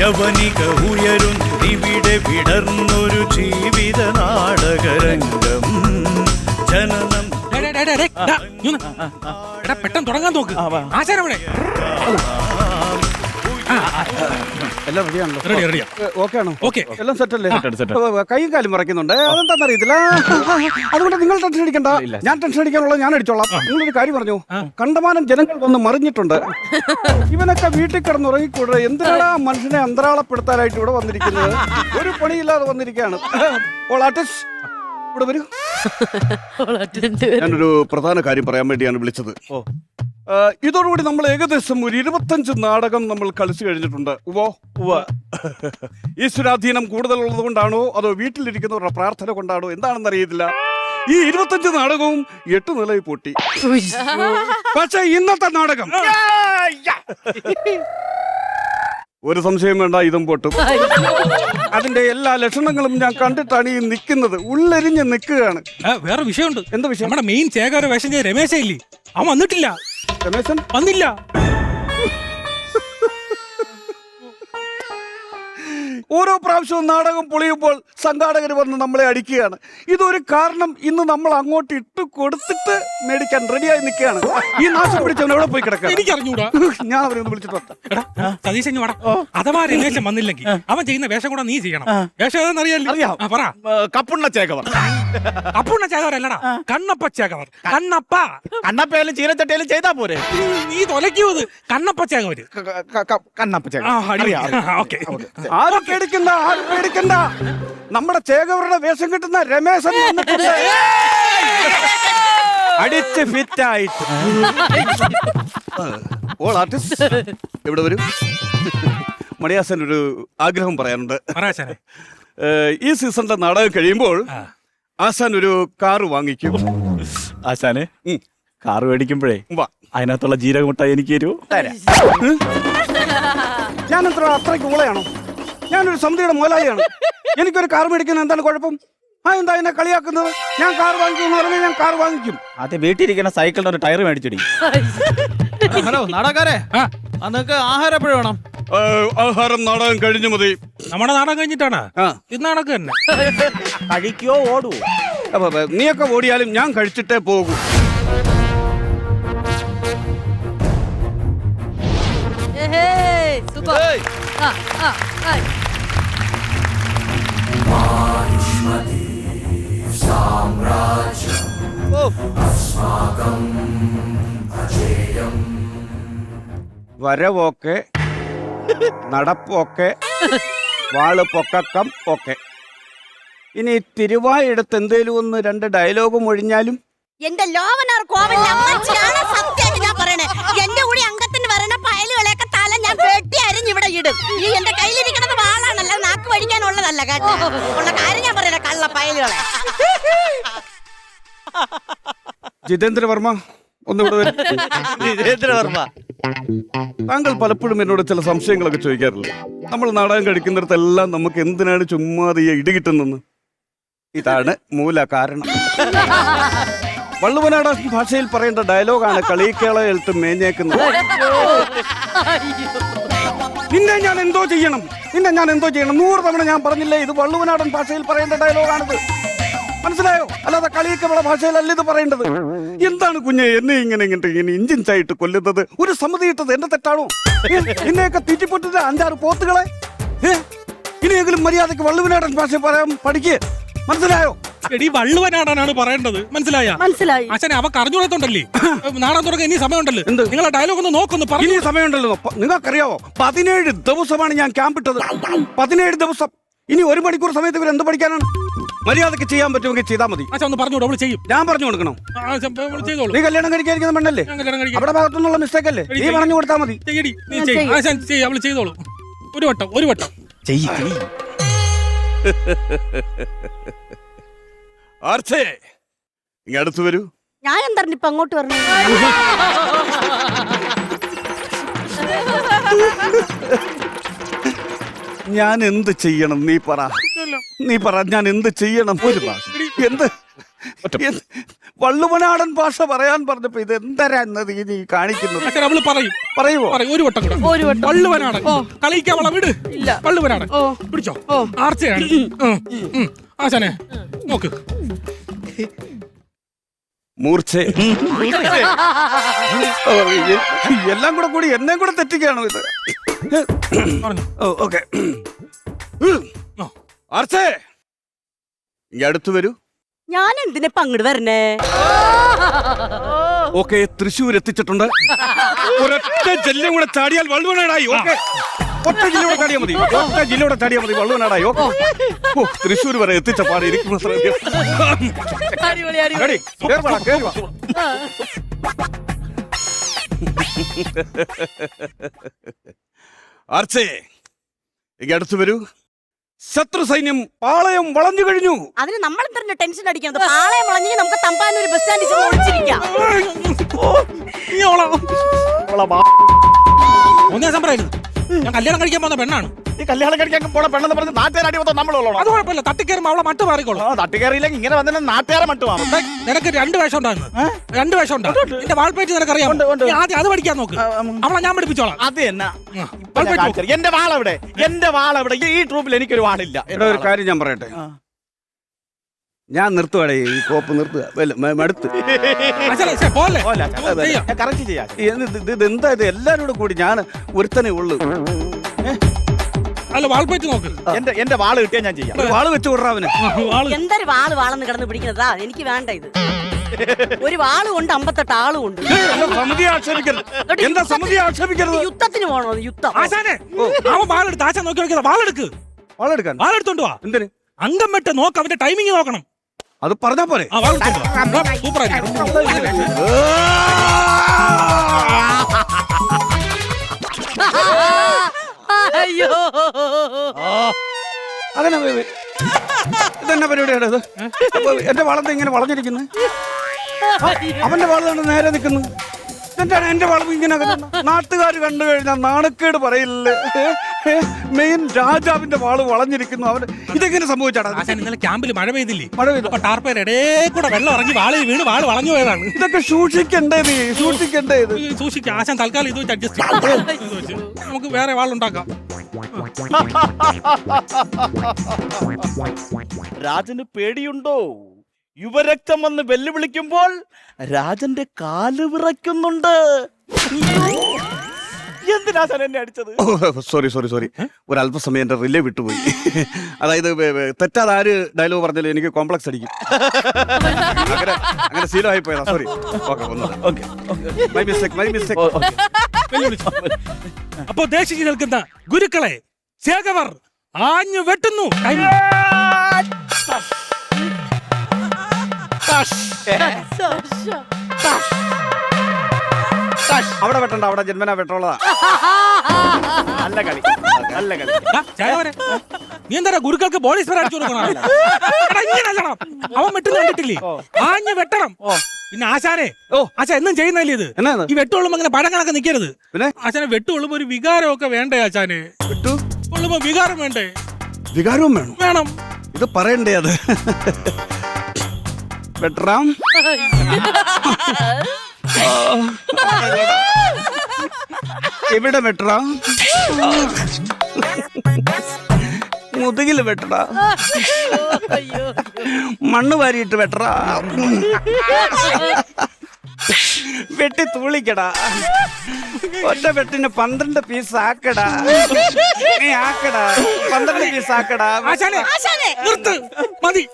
യവനിക ഉയരും ഇവിടെ വിടർന്നൊരു ജീവിത നാടകരംഗം. ജനനം പെട്ടെന്ന് തുടങ്ങാൻ നോക്ക്. ആശാനവിടെ എല്ലാം റെഡിയാണല്ലോ. റെഡി റെഡിയാ. ഓക്കെ ആണോ ഓക്കെ. എല്ലാം സെറ്റ്. അല്ലേ set. ഓ, കൈയും കാലും മറയ്ക്കുന്നുണ്ട്. അതെന്താണെന്ന് അറിയത്തില്ല. അതുകൊണ്ട് നിങ്ങൾ ടെൻഷൻ അടിക്കണ്ട. ഞാൻ ടെൻഷൻ അടിക്കാനുള്ളത് ഞാൻ അടിച്ചോളാം. നിങ്ങളൊരു കാര്യം പറഞ്ഞു. കണ്ടമാനം ജനങ്ങൾ വന്ന് മറിഞ്ഞിട്ടുണ്ട്. ഇവനൊക്കെ വീട്ടിൽ കിടന്നുറങ്ങിക്കൂടെ എന്തിനാണ് ആ മനുഷ്യനെ അന്തരാളപ്പെടുത്താനായിട്ട് ഇവിടെ വന്നിരിക്കുന്നത്? ഒരു പണിയില്ലാതെ വന്നിരിക്കുകയാണ്. ഓൾ ആർട്ടിസ്റ്റ് ഇവിടെ വരൂ. ഞാനൊരു പ്രധാന കാര്യം പറയാൻ വേണ്ടിയാണ് വിളിച്ചത്. ആ, ഇതോടുകൂടി നമ്മൾ ഏകദേശം ഒരു ഇരുപത്തഞ്ച് നാടകം നമ്മൾ കളിച്ചു കഴിഞ്ഞിട്ടുണ്ട്. ഉവോ ഉവ ഈശ്വരാധീനം കൂടുതലുള്ളത് കൊണ്ടാണോ? അതോ വീട്ടിലിരിക്കുന്നവരുടെ പ്രാർത്ഥന കൊണ്ടാണോ? എന്താണെന്ന് അറിയത്തില്ല. ഈ ഇരുപത്തഞ്ച് നാടകവും എട്ട് നിലയിൽ പൊട്ടി. പക്ഷേ ഇന്നത്തെ നാടകം. ഒരു സംശയം വേണ്ട ഇതും പൊട്ടും. അതിന്റെ എല്ലാ ലക്ഷണങ്ങളും ഞാൻ കണ്ടിട്ടാണ് ഈ നിൽക്കുന്നത്. ഉള്ളെരിഞ്ഞ് നിൽക്കുകയാണ്. വേറെ വിഷയമുണ്ട്. എന്താ വിഷയം? നമ്മുടെ മെയിൻ ചേകാര വേഷം രമേശ ഇല്ലേ? അവൻ വന്നിട്ടില്ല. രമേശൻ? വന്നില്ല. ഓരോ പ്രാവശ്യവും നാടകം പൊളിയുമ്പോൾ സംഘാടകർ വന്ന് നമ്മളെ അടിക്കുകയാണ്. ഇതൊരു കാരണം ഇന്ന് നമ്മൾ അങ്ങോട്ട് ഇട്ട് കൊടുത്തിട്ട് മേടിക്കാൻ റെഡിയായി നിൽക്കുകയാണ്. ഈ നാശം പിടിച്ചവൻ എവിടെ പോയി കിടക്കുക എനിക്ക് അറിഞ്ഞൂടാ ഞാൻ അവരെ ഒന്ന് വിളിച്ചിട്ട് വരാം. എടാ സതീശൻ വാടാ അഥവാ രമേശൻ വന്നില്ലെങ്കിൽ അവൻ ചെയ്യുന്ന വേഷം കൂടെ നീ ചെയ്യണം. വേഷം ഏതാണെന്ന് അറിയാലോ അറിയാം. ആ, പറ. കപ്പുണ്ണ ചേക്കവർ അപ്പുണ്ണ ചേകവരല്ലടാ കണ്ണപ്പ ചേകവർ കണ്ണപ്പ. കണ്ണപ്പയാലും ചീനച്ചട്ടയാലും ചെയ്താ പോരെ? നീ- നീ തൊലയ്ക്കൂത് കണ്ണപ്പ ചേകവര് ക- ക- ക- കണ്ണപ്പ ചേക്ക ആ, അറിയാം, അറിയാം. ആ, ഓക്കേ. ആരും പേടിക്കണ്ട ആരും പേടിക്കണ്ട. നമ്മുടെ ചേകവരുടെ വേഷം കിട്ടുന്ന രമേശൻ വന്നിട്ടുണ്ട് അടിച്ച് ഫിറ്റ് ആയിട്ട് ഓൾ ആർട്ടിസ്റ്റ് ഇവിടെ വരും? മണിയാസൻ ഒരു ആഗ്രഹം പറയാനുണ്ട്. പറ ഈ സീസണിലെ നാടകം കഴിയുമ്പോൾ ആശാൻ ഒരു കാറ് വാങ്ങിക്കും. ആശാനെ. കാറ് മേടിക്കുമ്പോഴേ വാ. അതിനകത്തുള്ള ജീരകമുട്ടായി എനിക്ക് തരൂ. ഞാൻ എത്ര അത്രയ്ക്ക് ഊളയാണോ ഞാനൊരു സമിതിയുടെ മുതലാളിയാണ്. എനിക്കൊരു കാർ മേടിക്കുന്നത് എന്താണ് കുഴപ്പം? ആ എന്താ എന്നെ കളിയാക്കുന്നത്? ഞാൻ കാർ വാങ്ങിക്കും പറഞ്ഞാൽ ഞാൻ കാർ വാങ്ങിക്കും. അത് വീട്ടിലിരിക്കുന്ന സൈക്കിളിന്റെ ഒരു ടയർ മേടിച്ചിടി. ഹലോ നാടകാരെ നിങ്ങൾക്ക് ആഹാരം എപ്പോഴും വേണം? ആഹാരം നാടകം കഴിഞ്ഞു മതി. നമ്മുടെ നാടകം കഴിഞ്ഞിട്ടാണ്? ഇത് നാടകം തന്നെ. കഴിക്കോ ഓടുവോ അപ്പൊ, അപ്പൊ, നീയൊക്കെ ഓടിയാലും ഞാൻ കഴിച്ചിട്ടേ പോകൂ. സൂപ്പർ. വരവൊക്കെ നടപ്പൊക്കെ വാൾ പൊക്കക്കം ഒക്കെ. ഇനി തിരുവായെടുത്ത് എന്തേലും ഒന്ന് രണ്ട് ഡയലോഗും ഒഴിഞ്ഞാലും എന്റെ ലോവനാർ കോവലിലെ അമ്മച്ചിയാണ് സത്യമായിട്ട് കേട്ടോ ഉള്ള കാര്യം ഞാൻ പറയണേ കള്ള പയലുകളെ. ജിതേന്ദ്ര വർമ്മ ഒന്നിവിടെ വരും. ജിതേന്ദ്രവർമ്മ താങ്കൾ പലപ്പോഴും എന്നോട് ചില സംശയങ്ങളൊക്കെ ചോദിക്കാറില്ല? നമ്മൾ നാടകം കഴിക്കുന്നിടത്തെല്ലാം നമുക്ക് എന്തിനാണ് ചുമ്മാതെ ഈ ഇടി കിട്ടുന്നെന്ന് ഇതാണ് മൂല കാരണം. വള്ളുവനാട ഭാഷയിൽ പറയേണ്ട ഡയലോഗാണ് കളിക്കേളയിട്ട് എഴുത്ത് മേഞ്ഞേക്കുന്നത് നിന്നെ ഞാൻ എന്തോ ചെയ്യണം. നിന്നെ ഞാൻ എന്തോ ചെയ്യണം. നൂറ് തവണ ഞാൻ പറഞ്ഞില്ലേ ഇത് വള്ളുവനാടൻ ഭാഷയിൽ പറയേണ്ട ഡയലോഗാണിത്. മനസ്സിലായോ? അല്ലാതെ കളിയിക്കവള ഭാഷയിലല്ല ഇത് പറയേണ്ടത്. എന്താണ് കുഞ്ഞെ എന്നെ ഇങ്ങനെ ഇങ്ങനെ ഇങ്ങനെ ഇഞ്ചിഞ്ചായിട്ട് കൊല്ലുന്നത്? ഒരു സമിതി ഇട്ടത് എന്റെ തെറ്റാണോ? എന്നെയൊക്കെ തീറ്റിപ്പൊട്ടിട്ട് അഞ്ചാറ് പോത്തുകളെ? ഇനിയെങ്കിലും മര്യാദയ്ക്ക് വള്ളുവനാടൻ ഭാഷ പറയാൻ പഠിക്കേ. മനസ്സിലായോ? എടി വള്ളുവനാടാനാണ് പറയേണ്ടത്. മനസ്സിലായ? മനസ്സിലായി. അച്ഛനെ അവ കറിഞ്ഞുകൊടുത്തുണ്ടല്ലേ നാടൻ തുടങ്ങി ഇനി സമയമുണ്ടല്ലോ. എന്ത്? നിങ്ങളെ ഡയലോഗ് ഒന്ന് നോക്കൊന്ന് പറഞ്ഞു. ഇനി സമയമുണ്ടല്ലോ. നിങ്ങൾക്കറിയാവോ? പതിനേഴ് ദിവസമാണ് ഞാൻ ക്യാമ്പ് ഇട്ടത്. പതിനേഴ് ദിവസം. ഇനി ഒരു മണിക്കൂർ സമയത്ത് ഇവർ എന്ത് പഠിക്കാനാണ്? മര്യാദയ്ക്ക് ചെയ്യാൻ പറ്റുമെങ്കിൽ ചെയ്താൽ മതി. അച്ഛൻ ഒന്ന് പറഞ്ഞോളൂ അവൾ ചെയ്യും. ഞാൻ പറഞ്ഞു കൊടുക്കണം. അച്ഛൻ, അവൾ ചെയ്തോളൂ. നീ കല്യാണം കഴിക്കാതിരിക്കുന്ന പെണ്ണല്ലേ? ഞാൻ കല്യാണം കഴിക്കാം. അവിടെ ഭാഗത്തുനിന്നുള്ള മിസ്റ്റേക്ക് അല്ലേ? നീ പറഞ്ഞു കൊടുത്താൽ മതി. നീ ചെയ്യും. ആശാൻ ചെയ്യും അവൾ ചെയ്തോളൂ. ഒരു വട്ടം ഒരു വട്ടം. ചെയ്യ്. ചെയ്യ്. ആർച്ചേ ഇങ്ങ അടുത്ത് വരൂ. ഞാൻ എന്താണ് ഇപ്പൊ അങ്ങോട്ട് വരണേ? ഞാൻ എന്ത് ചെയ്യണം? നീ പറ. നീ പറ ഞാൻ എന്ത് ചെയ്യണം? ഒരു ഭാഷ എന്ത്? എന്ത്? വള്ളുവനാടൻ ഭാഷ പറയാൻ പറഞ്ഞപ്പോ ഇത് എന്തരാ എന്നത് ഈ നീ കാണിക്കുന്നത് അവൾ പറയും. പറയുമോ പറയും. ഒരു വട്ടം കൂടെ. ഒരു വട്ടം. വള്ളുവനാടൻ. കളിക്കാൻ അവളെ വിട്. ഇല്ല. വള്ളുവനാടൻ. ഓ. പിടിച്ചോ? ആർച്ചയാണ്. ഉം, ഉം. ആശാനെ നോക്ക്. മൂർച്ച. എല്ലാം കൂടെ കൂടി എന്നെ കൂടെ തെറ്റിക്കാണോ ഇത്? പറഞ്ഞു. ഓ ഓക്കെ. ആ. ആർച്ചേ ഇങ്ങ് അടുത്ത് വരൂ. ഞാൻ എന്തിനെ അങ്ങോട്ട് വരണേ? ഓക്കെ തൃശ്ശൂർ എത്തിച്ചിട്ടുണ്ട് ഒരൊറ്റ ജില്ലയും കൂടെ ചാടിയാൽ വള്ളുവനാടായി ഓക്കെ? ഒറ്റ ജില്ലയുടെ കൂടെ ചാടിയാൽ മതി ഒറ്റ ജില്ലയുടെ കൂടെ ചാടിയാൽ മതി വള്ളുവനാടായി ഓ ഓ, തൃശ്ശൂർ വരെ എത്തിച്ച പാടെ ഇരിക്കുന്ന അർച്ചേ അടിപൊളി Ready? കേറി വാ, കേറി വാ. ആർച്ചേ ഇങ്ങ് വരൂ. ശത്രു സൈന്യം പാളയം വളഞ്ഞു കഴിഞ്ഞു. അതിന് നമ്മൾ എന്തിനാ ടെൻഷൻ അടിക്കുന്നത്? പാളയം വളഞ്ഞു നമുക്ക് തമ്പാനൂർ ബസ് സ്റ്റാൻഡിൽ ചെന്ന് ഒളിച്ചിരിക്കാം. ഒന്നേ പറയരുത് ഞാൻ കല്യാണം കഴിക്കാൻ പോകുന്ന പെണ്ണാണ്. ഈ കല്യാണം കഴിക്കാൻ പോണ പെണ്ണെന്ന് പറഞ്ഞ് നാട്ടുകാരടി മൊത്തം നമ്മളുള്ളൂ അത് കുഴപ്പമില്ല. തട്ടിക്കയറുമ്പോൾ അവളെ മട്ട് മാറിക്കോളൂ. തട്ടിക്കയറിയില്ലെങ്കിൽ ഇങ്ങനെ വന്നിട്ട് നാട്ടുകാരെ മട്ട് മാറും. നിനക്ക് രണ്ട് വേഷം ഉണ്ടായിരുന്നു രണ്ട് വേഷം ഉണ്ട് എന്റെ വാൾപേറ്റ് നിനക്കറിയാം ആദ്യം അത് പഠിക്കാൻ നോക്ക്. അവളെ ഞാൻ പഠിപ്പിച്ചോളാം. അത് എന്നാ. എന്റെ വാളവിടെ എന്റെ വാളവിടെ. ഈ ട്രൂപ്പിൽ എനിക്കൊരു വാളില്ല. എന്റെ ഒരു കാര്യം ഞാൻ പറയട്ടെ? ഞാൻ നിർത്തുവാടേ ഈ കോപ്പ് നിർത്തുക. മടുത്ത്. ചെയ്യാം. ഇത് എല്ലാരും കൂടെ കൂടി ഞാൻ ഒരുത്തനെ ഉള്ളു. അല്ല വാൾപ്പേറ്റ് നോക്ക്. എന്റെ എന്റെ വാൾ കിട്ടിയാ ഞാൻ ചെയ്യാം. വാൾ വെച്ച് വിടറാ അവന്. എന്തൊരു വാൾ വാളെന്ന് കിടന്ന് പിടിക്കുന്നതാ എനിക്ക് വേണ്ട ഇത്. ഒരു വാളും ഉണ്ട് അമ്പത്തെട്ട് ആളും ഉണ്ട്. സമിതി ആക്ഷേപിക്കരുത്. എന്താ സമിതി ആക്ഷേപിക്കരുത്. യുദ്ധത്തിന് പോണോ യുദ്ധം. ആശാനെ അവൻ വാളെടുത്ത് ആശാൻ നോക്കി നോക്കിയതാ വാളെടുക്ക്. വാളെടുക്കാൻ? വാളെടുത്തോണ്ട് വാ. എന്തിന്? അംഗം വെട്ട് നോക്ക് അവന്റെ ടൈമിങ് നോക്കണം. അത് പറഞ്ഞാ പോലെ അയ്യോ. അങ്ങനെ വേ- വേ- ഇതെന്നാ പരിപാടിയാണ് ഇത്? അപ്പൊ എന്റെ വളന്ത ഇങ്ങനെ വളഞ്ഞിരിക്കുന്നു? അവന്റെ വളതാണ് നേരെ നിൽക്കുന്നു എന്താണ് എന്റെ വളം ഇങ്ങനെ നാട്ടുകാർ കണ്ടു കഴിഞ്ഞാൽ നാണക്കേട് പറയില്ലേ? മെയിൻ രാജാവിന്റെ വാൾ വളഞ്ഞിരിക്കുന്നു. അവർ ഇതെങ്ങനെ സംഭവിച്ചാടാ? ആശാൻ ഇന്നലെ ക്യാമ്പിൽ മഴ പെയ്തില്ലേ? മഴ പെയ്തു. അപ്പൊ ടാർപ്പേർ ഇടേ കൂടെ വെള്ളം ഇറങ്ങി വാൾ വീണ് വാൾ വളഞ്ഞു പോയതാണ്. ഇതൊക്കെ സൂക്ഷിക്കണ്ടേ നീ? സൂക്ഷിക്കണ്ടേ ഇത്? സൂക്ഷിക്കാം. ആശാൻ തൽക്കാലം ഇത് വെച്ച് അഡ്ജസ്റ്റ്. നമുക്ക് വേറെ വാളുണ്ടാക്കാം. രാജന് പേടിയുണ്ടോ? യുവരക്തം വന്ന് വെല്ലുവിളിക്കുമ്പോൾ രാജന്റെ കാൽ വിറയ്ക്കുന്നുണ്ട്. എന്തിനാ സാർ എന്നെ അടിച്ചത് സോറി സോറി സോറി ഒരു അല്പസമയം എന്റെ റിലേ വിട്ടുപോയി. അതായത് തെറ്റാതെ ആര് ഡയലോഗ് പറഞ്ഞാലും എനിക്ക് കോംപ്ലക്സ് അടിക്കും. അങ്ങനെ അങ്ങനെ ശീലമായി പോയതാ. Sorry okay my mistake my mistake അപ്പോ ദേശിച്ച് നിൽക്കുന്ന ഗുരുക്കളെ ചേകവർ ആഞ്ഞു വെട്ടുന്നു. ടൈം. അവിടെ വെട്ടണ്ട അവിടെ ജന്മനാ വെട്ടുള്ളതാ നല്ല കളി നല്ല കളി. നീ എന്താ ഗുരുക്കൾക്ക് ബോഡി സ്പ്രേ അടിച്ചു കൊടുക്കണം. അവൻ വെട്ടുന്ന കണ്ടിട്ടില്ലേ? ആഞ്ഞു വെട്ടണം. പിന്നെ ആശാനെ. ഓ. ആശാ എന്നും ചെയ്യുന്നല്ലേ ഇത്? ഈ വെട്ടുകൊള്ളുമ്പോ ഇങ്ങനെ പഴം കണക്ക് നിൽക്കരുത് പിന്നെ? ആശാനെ വെട്ടുകൊള്ളുമ്പോ ഒരു വികാരമൊക്കെ വേണ്ടേ ആശാനെ? വെട്ടു? കൊള്ളുമ്പോ വികാരം വേണ്ടേ? വികാരവും വേണം. വേണം. ഇത് പറയണ്ടേ അത്? വെട്ടറാം. എവിടെ വെട്ടടാ? മുതുകിൽ വെട്ടടാ. മണ്ണ് വാരിയിട്ട് വെട്ടടാ. വെട്ടി തൂളിക്കടാ. ഒറ്റ വെട്ടിന് പന്ത്രണ്ട് പീസ് ആക്കടാ. നീ ആക്കടാ. പന്ത്രണ്ട് പീസ് ആക്കടാ. നിർത്ത്. മതി.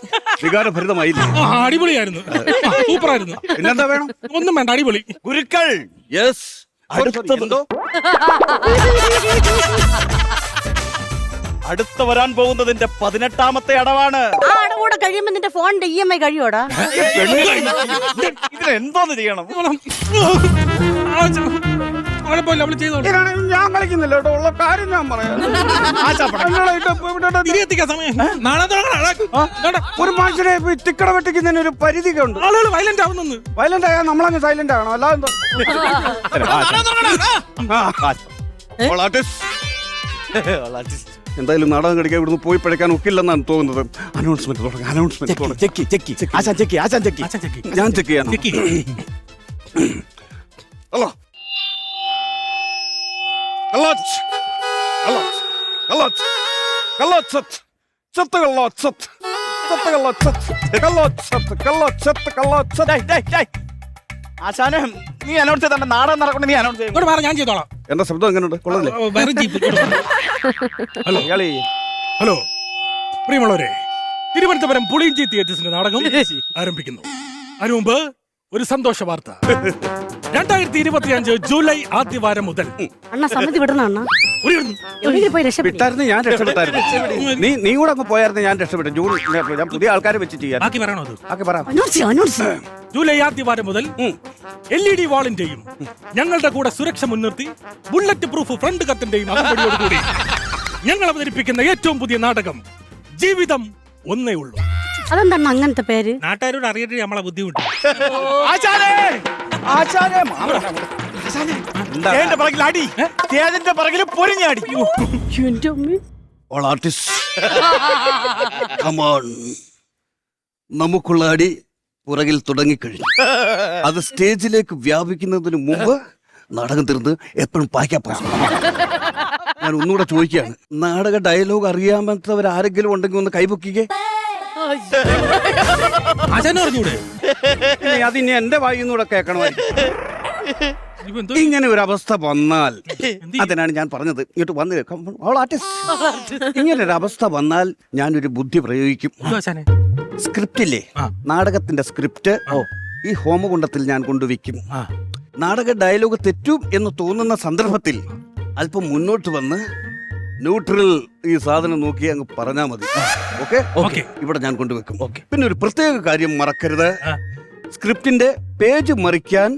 വികാരഭരിതമായില്ലേ? ആ അടിപൊളിയായിരുന്നു. സൂപ്പറായിരുന്നു. പിന്നെന്താ വേണം? ഒന്നും വേണ്ട അടിപൊളി. ഗുരുക്കൾ. യെസ് അടുത്തത്. അടുത്ത വരാൻ പോകുന്നതിന്റെ പതിനെട്ടാമത്തെ അടവാണ്. ആ അടവൂടെ കഴിയുമ്പോ നിന്റെ ഫോണിന്റെ ഇ എം ഐ കഴിയോടാ ഇതിനെന്തോന്ന് ചെയ്യണം? കുഴപ്പമില്ല അവൾ ചെയ്തോളൂ. ഞാൻ കളിക്കുന്നില്ല കേട്ടോ ഉള്ള കാര്യം ഞാൻ പറയാം. ഇവിടെ ഇട്ട് സമയം നാളെ തുടങ്ങണം. ഒരു മനുഷ്യനെ ഇപ്പൊ ഈ തിക്കട വെട്ടിക്കുന്നതിന് ഒരു പരിധിയൊക്കെ ഉണ്ട് ആളുകൾ വയലന്റ് ആവുന്നു വയലന്റ് ആയാൽ നമ്മളങ്ങ് സൈലന്റ് ആകണം. അല്ലാതെ എന്താ? ആ. എന്തായാലും നാടകം കടിക്കാൻ ഇവിടുന്ന് പോയി പഴക്കാൻ ഒക്കില്ലെന്നാണ് തോന്നുന്നത്. അനൗൺസ്മെന്റ് തുടങ്ങി അനൗൺസ്മെന്റ് തുടങ്ങി. ചെക്കി ചെക്കി. ആശാൻ ചെക്കി. ആശാൻ ചെക്കി അച്ഛൻ ചെക്കി. ഞാൻ ചെക്ക് ചെയ്യാം ചെക്കി. ഹലോ കള്ളോച്ച്. കള്ളോച്ച്. കള്ളോച്ച്. കള്ളോച്ചത്ത് ചത്ത് കള്ളോച്ചത്ത് ചത്ത്. കള്ളോച്ചത്ത് കള്ളോച്ചത്ത് കള്ളോച്ചത്ത് കള്ളോച്ചത്ത് ഡേയ്, ഡേയ്, ഡേയ്. ആശാനം നീ അനൗൺസ് ചെയ്തണ്ട നാടൻ നടക്കണ്ട നീ അനൗൺസ് ചെയ്യും ഇങ്ങോട്ട് മാറി ഞാൻ ചെയ്തോളാം. എന്താ ശബ്ദം എങ്ങനെയുണ്ട് കൊള്ളല്ലേ വേറെ ജീപ്പ് ഹലോ. ഇയാളി. ഹലോ. പ്രിയമുള്ളവരെ തിരുവനന്തപുരം പുളിയിഞ്ചി തിയേറ്റേഴ്സിന്റെ നാടകം ആരംഭിക്കുന്നു. അതിനു മുമ്പ് ഒരു സന്തോഷ വാർത്ത. രണ്ടായിരത്തി ഇരുപത്തി അഞ്ച് ജൂലൈ ആദ്യവാരം മുതൽ. അണ്ണ സമ്മതി വിടണ അണ്ണ? ഒരു എവിടെയെങ്കിലും പോയി രക്ഷപ്പെട്ടു വിട്ടായിരുന്നു ഞാൻ രക്ഷപ്പെട്ടായിരുന്നു. നീ നീ കൂടെ അങ്ങ് പോയായിരുന്നു ഞാൻ രക്ഷപ്പെട്ടു. ജൂൺ ഞാൻ പുതിയ ആൾക്കാരെ വെച്ച് ചെയ്യാൻ. ബാക്കി പറയണോ അത്? ആക്കി പറ. അനൗൺസ് ചെയ്യ്, അനൗൺസ് ചെയ്യ്. ജൂലൈ ആദ്യവാരം മുതൽ എൽ ഇ ഡി വാളിന്റെയും ഞങ്ങളുടെ കൂടെ സുരക്ഷ മുൻനിർത്തി ബുള്ളറ്റ് പ്രൂഫ് ഫ്രണ്ട് കത്തിന്റെയും അകമ്പടിയോടുകൂടി ഞങ്ങൾ അവതരിപ്പിക്കുന്ന ഏറ്റവും പുതിയ നാടകം ജീവിതം ഒന്നേ ഉള്ളൂ. അതെന്താണ് അങ്ങനത്തെ പേര്? നാട്ടുകാരോട് അറിയട്ടെ നമ്മളെ ബുദ്ധിമുട്ട്. ആശാനെ! ആശാനെ! മാറ. ആശാനെ തേന്റെ പിറകിൽ അടി. തേജന്റെ പിറകിൽ പൊരിഞ്ഞടി അമ്മേ. ഓൾ ആർട്ടിസ്റ്റ് കമോൺ നമുക്കുള്ള അടി പുറകിൽ തുടങ്ങിക്കഴിഞ്ഞു. അത് സ്റ്റേജിലേക്ക് വ്യാപിക്കുന്നതിന് മുമ്പ് നാടകം തീർന്ന് എപ്പോഴും പായ്ക്കാൻ പോകാം ഞാൻ ഒന്നുകൂടെ ചോദിക്കുകയാണ്. നാടക ഡയലോഗ് അറിയാമത്തവർ ആരെങ്കിലും ഉണ്ടെങ്കിൽ ഒന്ന് കൈപൊക്കിക്കേ. ആശാനും അറിഞ്ഞൂടെ? ഇനി എന്റെ വായിന്നൂടെ കേൾക്കണമായിരിക്കും ഇപ്പൊ എന്തോ ഇങ്ങനെ ഒരു അവസ്ഥ വന്നാൽ അതിനാണ് ഞാൻ പറഞ്ഞത്. ഇങ്ങോട്ട് വന്നു ഓൾ ആർട്ടിസ്റ്റ് ഇങ്ങനെ ഒരു അവസ്ഥ വന്നാൽ ഞാൻ ഒരു ബുദ്ധി പ്രയോഗിക്കും. എന്തോ ആശാനെ സ്ക്രിപ്റ്റില്ലേ ആ. നാടകത്തിന്റെ സ്ക്രിപ്റ്റ് ഈ ഹോമകുണ്ടത്തിൽ ഞാൻ കൊണ്ടുവയ്ക്കും. നാടക ഡയലോഗ് തെറ്റും എന്ന് തോന്നുന്ന സന്ദർഭത്തിൽ അല്പം മുന്നോട്ട് വന്ന് ന്യൂട്രൽ ഈ സാധനം നോക്കി അങ്ങ് പറഞ്ഞാ മതി. ഓക്കെ? ഓക്കെ. ഇവിടെ ഞാൻ കൊണ്ടുവെക്കും. പിന്നെ ഒരു പ്രത്യേക കാര്യം മറക്കരുത്. സ്ക്രിപ്റ്റിന്റെ പേജ് മറിക്കാൻ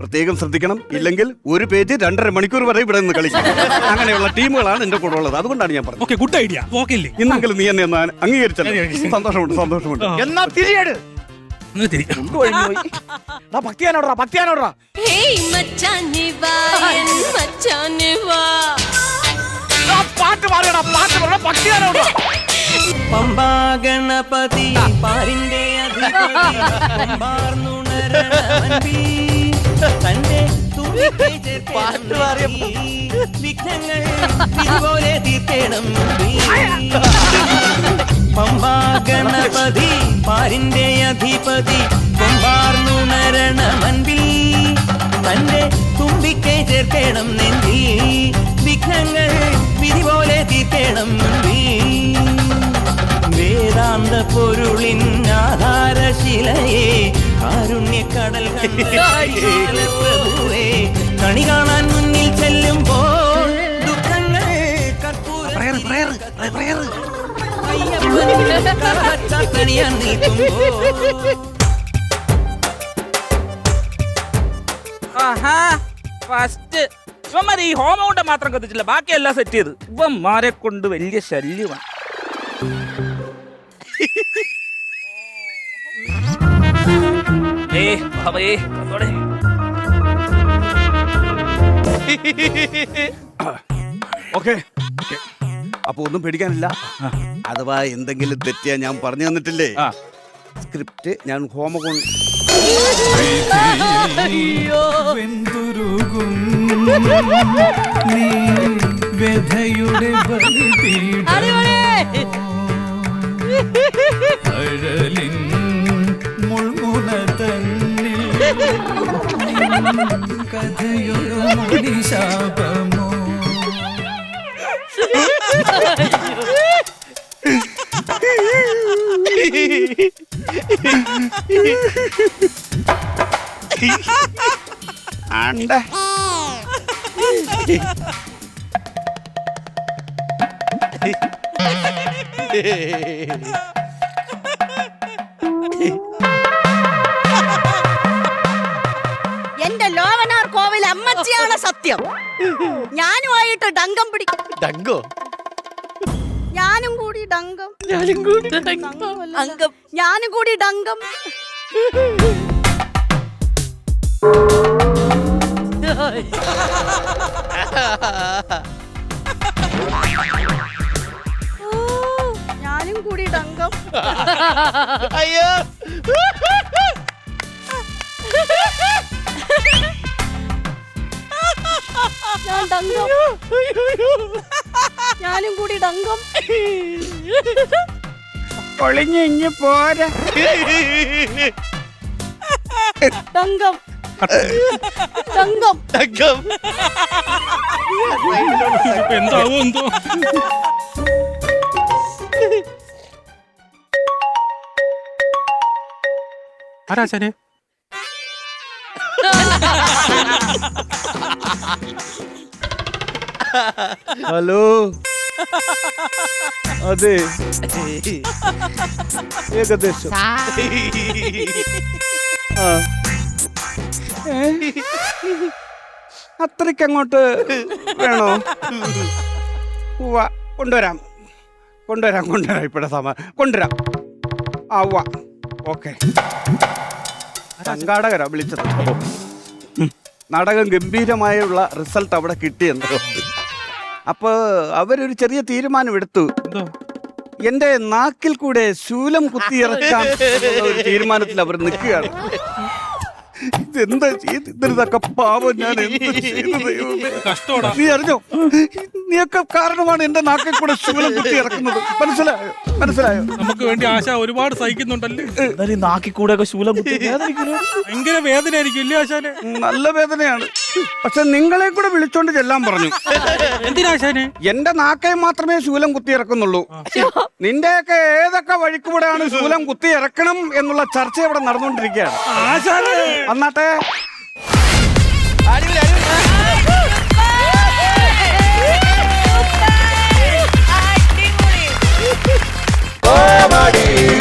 പ്രത്യേകം ശ്രദ്ധിക്കണം. ഇല്ലെങ്കിൽ ഒരു പേജ് രണ്ടര മണിക്കൂർ വരെ ഇവിടെ നിന്ന് കളിക്കും. അങ്ങനെയുള്ള ടീമുകളാണ് എന്റെ കൂടെ ഉള്ളത്. അതുകൊണ്ടാണ് ഞാൻ പറഞ്ഞത്. ഓക്കെ ഗുഡ് ഐഡിയ ഓക്കെ ഇന്നെങ്കിലും നീ എന്നെ ഒന്ന് അംഗീകരിച്ചല്ലോ. സന്തോഷമുണ്ട് സന്തോഷമുണ്ട്. എന്നാ തിരിയേട്. ഭക്തിയാനോടാ ഭക്തിയാനോടാ. പാട്ട് പാടിയടാ പാട്ട് പാടടാ പക്ഷി പമ്പാ ഗണപതി പാരിന്റെ. തന്റെ പാട്ട്. വിഘ്നങ്ങൾ ഇതുപോലെ തീർക്കണം നീ. പമ്പാ ഗണപതി പാരിന്റെ അധിപതി കൊമ്പാർന്നുണരണമൻപിൽ തന്റെ തുമ്പിക്കൈ ചേർക്കണം നെഞ്ചി വിഘ്നങ്ങൾ വിധി പോലെ തീത്തേണം നീ. വേദാന്ത പൊരുളിൻ ആധാരശിലയെ കാരുണ്യക്കടൽ കടൽ കണി കാണാൻ മുന്നിൽ ചെല്ലുമ്പോൾ ദുഃഖങ്ങൾ നിൽക്കുമ്പോൾ. ഫസ്റ്റ് ഇവന്മാരെ ഈ ഹോമം കൊണ്ട് മാത്രം കത്തിച്ചില്ല ബാക്കിയെല്ലാം സെറ്റ് ചെയ്ത്. ഇവന്മാരെ കൊണ്ട് വലിയ ശല്യമാണ്. ഏ ബാബേ അതോടെ ഓക്കെ. അപ്പൊ ഒന്നും പേടിക്കാനില്ല. അഥവാ എന്തെങ്കിലും തെറ്റിയാ ഞാൻ പറഞ്ഞു തന്നിട്ടില്ലേ? സ്ക്രിപ്റ്റ് ഞാൻ ഹോമകോൺ വെന്തുരുകും. നീ വ്യഥയുടെ അഴലിൻ മുൾമുന തന്നിൽ കഥയൊരു മുനിശാപമോ ആണ്ടെ. എന്റെ ലോവനാർ കോവിൽ അമ്മച്ചിയാണ് സത്യം. ഞാനുമായിട്ട് ഡങ്കം പിടിക്കും ഡങ്കോ? ഞാനും കൂടി ഡങ്കം. ഞാനും കൂടി അംഗം ഞാനും കൂടി ഡങ്കം. ഞാനും കൂടി ഡങ്കം അയ്യോ. ഞാൻ ഡങ്കം ഞാനും കൂടി ഡങ്കം പൊളിഞ്ഞിഞ്ഞ് പോരാ. ഡങ്കം തങ്കം. ഇപ്പൊ എന്താവോ എന്തോ? ആരാശാനെ ഹലോ. അതെ. ഏകദേശം. ആ. ഏ? അത്രയ്ക്കങ്ങോട്ട് വേണോ? ഉവ്വ കൊണ്ടുവരാം. കൊണ്ടുവരാം കൊണ്ടുവരാം. ഇപ്പഴ സമയം കൊണ്ടുവരാം. ആ ഉവ്വ. ഓക്കെ. സംഘാടകരാ വിളിച്ചത്. നാടകം ഗംഭീരമായുള്ള റിസൾട്ട് അവിടെ കിട്ടിയെന്നോ. അപ്പൊ അവരൊരു ചെറിയ തീരുമാനം എടുത്തു. എന്റെ നാക്കിൽ കൂടെ ശൂലം കുത്തിയിറക്കാം ഒരു തീരുമാനത്തിൽ അവർ നിൽക്കുകയാണ്. ഇതെന്താ ചെയ്തിരുന്നൊക്കെ പാവം ഞാൻ എന്ത് ചെയ്തു ദൈവമേ? കഷ്ടോടാ. നീ അറിഞ്ഞോ? നീയൊക്കെ കാരണമാണ് എന്റെ നാക്കിൽ കൂടെ ശൂലം കുത്തി ഇറക്കുന്നത്. മനസ്സിലായോ? മനസ്സിലായോ? നമുക്ക് വേണ്ടി ആശ ഒരുപാട് സഹിക്കുന്നുണ്ടല്ലേ? നാക്കിൽ കൂടെ നാക്കിക്കൂടെ ഒക്കെ ശൂലം കുത്തി ഭയങ്കര ഭയങ്കര വേദനയായിരിക്കും ഇല്ലേ ആശാനെ? നല്ല വേദനയാണ്. പക്ഷെ നിങ്ങളെ കൂടെ വിളിച്ചോണ്ട് ചെല്ലാൻ പറഞ്ഞു. എന്തിനാ ആശാനെ? എന്റെ നാക്കേ മാത്രമേ ശൂലം കുത്തി ഇറക്കുന്നുള്ളൂ. നിന്റെയൊക്കെ ഏതൊക്കെ വഴിക്കൂടെയാണ് ശൂലം കുത്തി ഇറക്കണം എന്നുള്ള ചർച്ച ഇവിടെ നടന്നുകൊണ്ടിരിക്കുകയാണ്. ആശാനെ! അന്നാട്ടെ. അടിപൊളി, അടിപൊളി. അടിപൊളി.